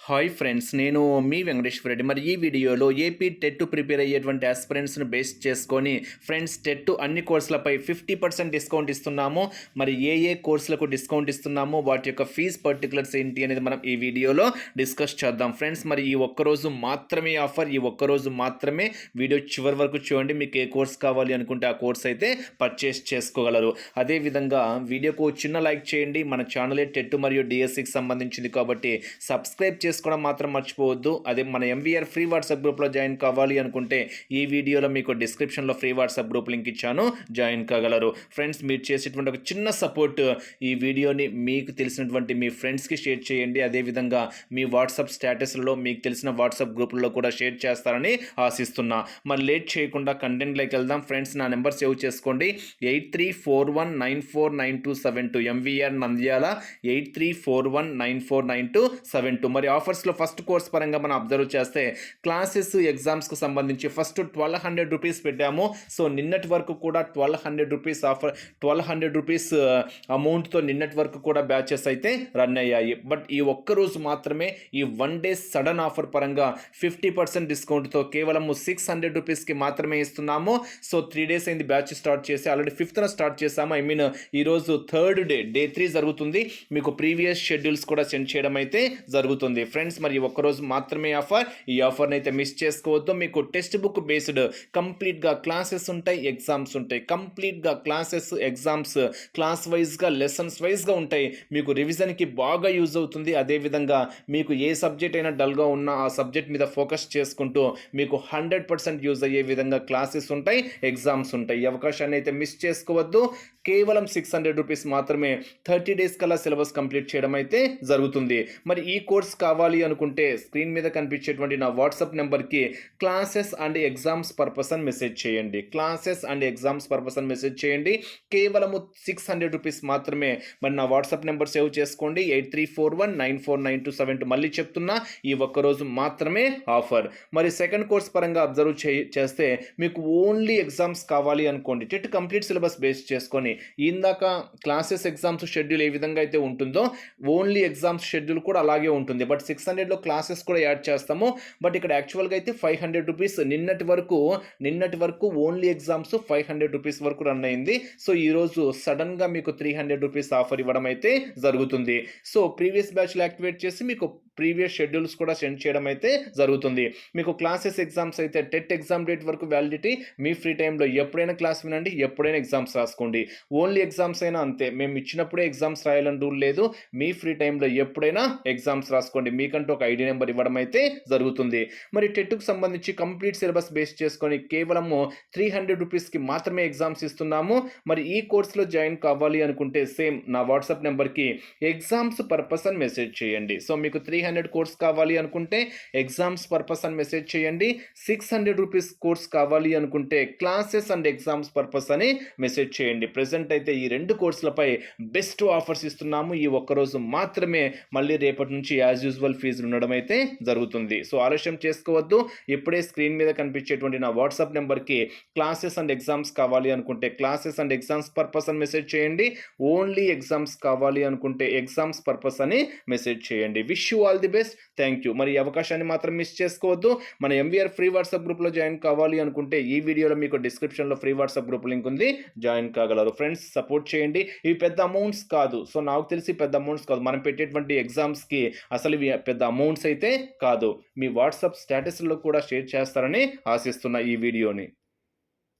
Hi friends నేను మీ వెంకటేశ్వర రెడ్డి. మరి ఈ వీడియోలో ఏపీ టెట్ ప్రిపేర్ అయ్యేటువంటి ఆస్పిరెంట్స్ను బేస్ చేసుకొని ఫ్రెండ్స్ టెట్ అన్ని కోర్సులపై ఫిఫ్టీ పర్సెంట్ డిస్కౌంట్ ఇస్తున్నాము. మరి ఏ ఏ కోర్సులకు డిస్కౌంట్ ఇస్తున్నాము వాటి యొక్క ఫీజ్ పర్టికులర్స్ ఏంటి అనేది మనం ఈ వీడియోలో డిస్కస్ చేద్దాం. ఫ్రెండ్స్ మరి ఈ ఒక్కరోజు మాత్రమే ఆఫర్ ఈ ఒక్కరోజు మాత్రమే వీడియో చివరి వరకు చూడండి. మీకు ఏ కోర్స్ కావాలి అనుకుంటే ఆ కోర్స్ అయితే పర్చేస్ చేసుకోగలరు. అదేవిధంగా వీడియోకు చిన్న లైక్ చేయండి. మన ఛానలే టెట్ మరియు డిఎస్సికి సంబంధించింది కాబట్టి సబ్స్క్రైబ్ చేసుకోవడం మాత్రం మర్చిపోవద్దు. అదే మన ఎంవీఆర్ ఫ్రీ వాట్సాప్ గ్రూప్లో జాయిన్ కావాలి అనుకుంటే ఈ వీడియోలో మీకు డిస్క్రిప్షన్లో ఫ్రీ వాట్సాప్ గ్రూప్ లింక్ ఇచ్చాను. జాయిన్ కాగలరు. ఫ్రెండ్స్ మీరు చేసేటువంటి ఒక చిన్న సపోర్ట్ ఈ వీడియోని మీకు తెలిసినటువంటి మీ ఫ్రెండ్స్కి షేర్ చేయండి. అదేవిధంగా మీ వాట్సాప్ స్టేటస్లలో మీకు తెలిసిన వాట్సాప్ గ్రూపుల్లో కూడా షేర్ చేస్తారని ఆశిస్తున్నా. మరి లేట్ చేయకుండా కంటెంట్లోకి వెళ్దాం. ఫ్రెండ్స్ నా నెంబర్ సేవ్ చేసుకోండి. Eight three four one nine four nine two seven two MVR Nandyal. Eight three four one nine four nine two seven two. మరి ఆఫర్స్లో ఫస్ట్ కోర్స్ పరంగా మనం అబ్జర్వ్ చేస్తే క్లాసెస్ ఎగ్జామ్స్కి సంబంధించి ఫస్ట్ ట్వెల్వ్ హండ్రెడ్ రూపీస్ పెట్టాము. So నిన్నటి వరకు కూడా twelve hundred rupees offer twelve hundred rupees అమౌంట్తో నిన్నటి వరకు కూడా బ్యాచెస్ అయితే రన్ అయ్యాయి. బట్ ఈ ఒక్క రోజు మాత్రమే ఈ వన్ డే సడన్ ఆఫర్ పరంగా ఫిఫ్టీ పర్సెంట్ డిస్కౌంట్తో కేవలం సిక్స్ హండ్రెడ్ రూపీస్కి మాత్రమే ఇస్తున్నాము. సో త్రీ డేస్ అయింది బ్యాచ్ స్టార్ట్ చేసి ఆల్రెడీ ఫిఫ్త్న స్టార్ట్ చేసాము. ఐ మీన్ ఈరోజు థర్డ్ డే డే త్రీ జరుగుతుంది. మీకు ప్రీవియస్ షెడ్యూల్స్ కూడా సెండ్ చేయడం అయితే జరుగుతుంది. ఫ్రెండ్స్ మరి ఒక్కరోజు మాత్రమే ఆఫర్ ఈ ఆఫర్ని అయితే మిస్ చేసుకోవద్దు. మీకు టెక్స్ట్ బుక్ బేస్డ్ కంప్లీట్గా క్లాసెస్ ఉంటాయి ఎగ్జామ్స్ ఉంటాయి. కంప్లీట్గా క్లాసెస్ ఎగ్జామ్స్ క్లాస్ వైజ్గా లెసన్స్ వైజ్గా ఉంటాయి. మీకు రివిజన్కి బాగా యూజ్ అవుతుంది. అదేవిధంగా మీకు ఏ సబ్జెక్ట్ అయినా డల్గా ఉన్నా ఆ సబ్జెక్ట్ మీద ఫోకస్ చేసుకుంటూ మీకు హండ్రెడ్ పర్సెంట్ యూజ్ అయ్యే విధంగా క్లాసెస్ ఉంటాయి ఎగ్జామ్స్ ఉంటాయి. ఈ అవకాశాన్ని అయితే మిస్ చేసుకోవద్దు. కేవలం సిక్స్ హండ్రెడ్ రూపీస్ మాత్రమే థర్టీ డేస్ కల్లా సిలబస్ కంప్లీట్ చేయడం అయితే జరుగుతుంది. మరి ఈ కోర్స్ కావాలి అనుకుంటే స్క్రీన్ మీద కనిపించేటువంటి నా వాట్సాప్ నెంబర్కి క్లాసెస్ అండ్ ఎగ్జామ్స్ పర్పస్ అని మెసేజ్ చేయండి. క్లాసెస్ అండ్ ఎగ్జామ్స్ పర్పస్ అని మెసేజ్ చేయండి. కేవలము సిక్స్ హండ్రెడ్ రూపీస్ మాత్రమే మరి నా వాట్సాప్ నెంబర్ సేవ్ చేసుకోండి. Eight three four one nine four nine two seven two మళ్ళీ చెప్తున్నా ఈ ఒక్కరోజు మాత్రమే ఆఫర్. మరి సెకండ్ కోర్స్ పరంగా అబ్జర్వ్ చే చేస్తే మీకు ఓన్లీ ఎగ్జామ్స్ కావాలి అనుకోండి. టెట్ కంప్లీట్ సిలబస్ బేస్ చేసుకొని ఇందాక క్లాసెస్ ఎగ్జామ్స్ షెడ్యూల్ ఏ విధంగా అయితే ఉంటుందో ఓన్లీ ఎగ్జామ్స్ షెడ్యూల్ కూడా అలాగే ఉంటుంది. బట్ సిక్స్ హండ్రెడ్లో క్లాసెస్ కూడా యాడ్ చేస్తాము. బట్ ఇక్కడ యాక్చువల్గా అయితే ఫైవ్ హండ్రెడ్ రూపీస్ నిన్నటి వరకు నిన్నటి వరకు only exams five hundred rupees వరకు రన్ అయింది. సో ఈరోజు సడన్గా మీకు త్రీ హండ్రెడ్ రూపీస్ ఆఫర్ ఇవ్వడం అయితే జరుగుతుంది. సో ప్రీవియస్ బ్యాచ్లో యాక్టివేట్ చేసి మీకు ప్రీవియస్ షెడ్యూల్స్ కూడా సెండ్ చేయడం అయితే జరుగుతుంది. మీకు క్లాసెస్ ఎగ్జామ్స్ అయితే టెట్ ఎగ్జామ్ డేట్ వరకు వ్యాలిడిటీ మీ ఫ్రీ టైంలో ఎప్పుడైనా క్లాస్ వినండి ఎప్పుడైనా ఎగ్జామ్స్ రాసుకోండి. ఓన్లీ ఎగ్జామ్స్ అయినా అంతే. మేము ఇచ్చినప్పుడే ఎగ్జామ్స్ రాయాలని రూల్ లేదు. మీ ఫ్రీ టైంలో ఎప్పుడైనా ఎగ్జామ్స్ రాసుకోండి. మీకంటూ ఒక ఐడి నెంబర్ ఇవ్వడం అయితే జరుగుతుంది. మరి టెట్కు సంబంధించి కంప్లీట్ సిలబస్ బేస్ చేసుకొని కేవలము త్రీ హండ్రెడ్ రూపీస్కి మాత్రమే ఎగ్జామ్స్ ఇస్తున్నాము. మరి ఈ కోర్సులో జాయిన్ కావాలి అనుకుంటే సేమ్ నా వాట్సాప్ నెంబర్కి ఎగ్జామ్స్ పర్పస్ అని మెసేజ్ చేయండి. సో మీకు త్రీ హండ్రెడ్ కోర్స్ కావాలి అనుకుంటే ఎగ్జామ్స్ పర్పస్ అని మెసేజ్ చేయండి. సిక్స్ హండ్రెడ్ రూపీస్ కోర్స్ కావాలి అనుకుంటే క్లాసెస్ అండ్ ఎగ్జామ్స్ పర్పస్ అని మెసేజ్ చేయండి. ప్రజెంట్ అయితే ఈ రెండు కోర్సులపై బెస్ట్ ఆఫర్స్ ఇస్తున్నాము. ఈ ఒక్కరోజు మాత్రమే మళ్ళీ రేపటి నుంచి యాజ్ యూజువల్ ఫీజులు ఉండడం అయితే జరుగుతుంది. సో ఆలస్యం చేసుకోవద్దు. ఇప్పుడే స్క్రీన్ మీద కనిపించేటువంటి నా వాట్సాప్ నెంబర్కి క్లాసెస్ అండ్ ఎగ్జామ్స్ కావాలి అనుకుంటే క్లాసెస్ అండ్ ఎగ్జామ్స్ పర్పస్ అని మెసేజ్ చేయండి. ఓన్లీ ఎగ్జామ్స్ కావాలి అనుకుంటే ఎగ్జామ్స్ పర్పస్ అని మెసేజ్ చేయండి. Wish you all the best. Thank you మరి ఈ అవకాశాన్ని మాత్రం మిస్ చేసుకోవద్దు. మన ఎంవీఆర్ ఫ్రీ వాట్సాప్ గ్రూప్లో జాయిన్ కావాలి అనుకుంటే ఈ వీడియోలో మీకు డిస్క్రిప్షన్లో ఫ్రీ వాట్సాప్ గ్రూప్ లింక్ ఉంది. జాయిన్ కాగలరు. ఫ్రెండ్స్ సపోర్ట్ చేయండి. ఇవి పెద్ద అమౌంట్స్ కాదు. సో నాకు తెలిసి పెద్ద అమౌంట్స్ కాదు. మనం పెట్టేటువంటి ఎగ్జామ్స్కి అసలు ఇవి పెద్ద అమౌంట్స్ అయితే కాదు. మీ వాట్సాప్ స్టేటస్లో కూడా షేర్ చేస్తారని ఆశిస్తున్న ఈ వీడియోని.